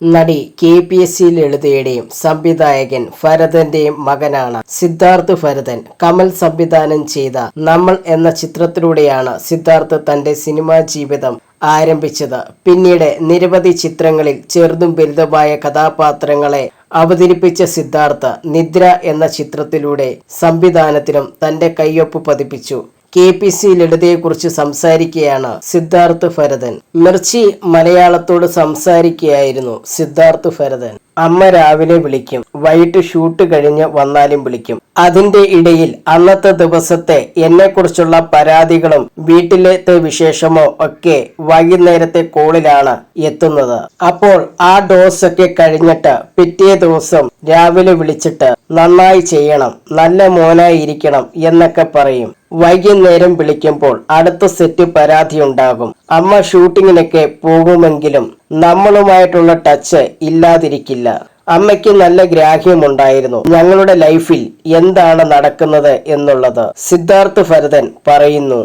നടി K P S C ലളിതയുടെയും സംവിധായകൻ ഭരതന്റെയും മകനാണ് സിദ്ധാർത്ഥ് ഭരതൻ. കമൽ സംവിധാനം ചെയ്ത നമ്മൾ എന്ന ചിത്രത്തിലൂടെയാണ് സിദ്ധാർത്ഥ് തന്റെ സിനിമാ ജീവിതം ആരംഭിച്ചത്. പിന്നീട് നിരവധി ചിത്രങ്ങളിൽ ചെറുതും വലുതുമായ കഥാപാത്രങ്ങളെ അവതരിപ്പിച്ച സിദ്ധാർത്ഥ നിദ്ര എന്ന ചിത്രത്തിലൂടെ സംവിധാനത്തിനും തന്റെ കയ്യൊപ്പ് പതിപ്പിച്ചു. കെ പി സി ലളിതയെക്കുറിച്ച് സംസാരിക്കുകയാണ് സിദ്ധാർത്ഥ് ഭരതൻ. മിർച്ചി മലയാളത്തോട് സംസാരിക്കുകയായിരുന്നു സിദ്ധാർത്ഥ് ഭരതൻ. അമ്മ രാവിലെ വിളിക്കും. വൈകിട്ട് ഷൂട്ട് കഴിഞ്ഞ് വന്നാലും വിളിക്കും. അതിന്റെ ഇടയിൽ അന്നത്തെ ദിവസത്തെ എന്നെക്കുറിച്ചുള്ള പരാതികളും വീട്ടിലത്തെ വിശേഷമോ ഒക്കെ വൈകുന്നേരത്തെ കോളിലാണ് എത്തുന്നത്. അപ്പോൾ ആ ഡോസ് ഒക്കെ കഴിഞ്ഞിട്ട് പിറ്റേ ദിവസം രാവിലെ വിളിച്ചിട്ട് നന്നായി ചെയ്യണം. നല്ല മോനായിരിക്കണം എന്നൊക്കെ പറയും. വൈകുന്നേരം വിളിക്കുമ്പോൾ അടുത്ത സെറ്റ് പരാതി ഉണ്ടാകും. അമ്മ ഷൂട്ടിങ്ങിനൊക്കെ പോകുമെങ്കിലും നമ്മളുമായിട്ടുള്ള ടച്ച് ഇല്ലാതിരിക്കില്ല. അമ്മയ്ക്ക് നല്ല ഗ്രാഹ്യമുണ്ടായിരുന്നു ഞങ്ങളുടെ ലൈഫിൽ എന്താണ് നടക്കുന്നത് എന്നുള്ളത് സിദ്ധാർത്ഥ് ഭരതൻ പറയുന്നു.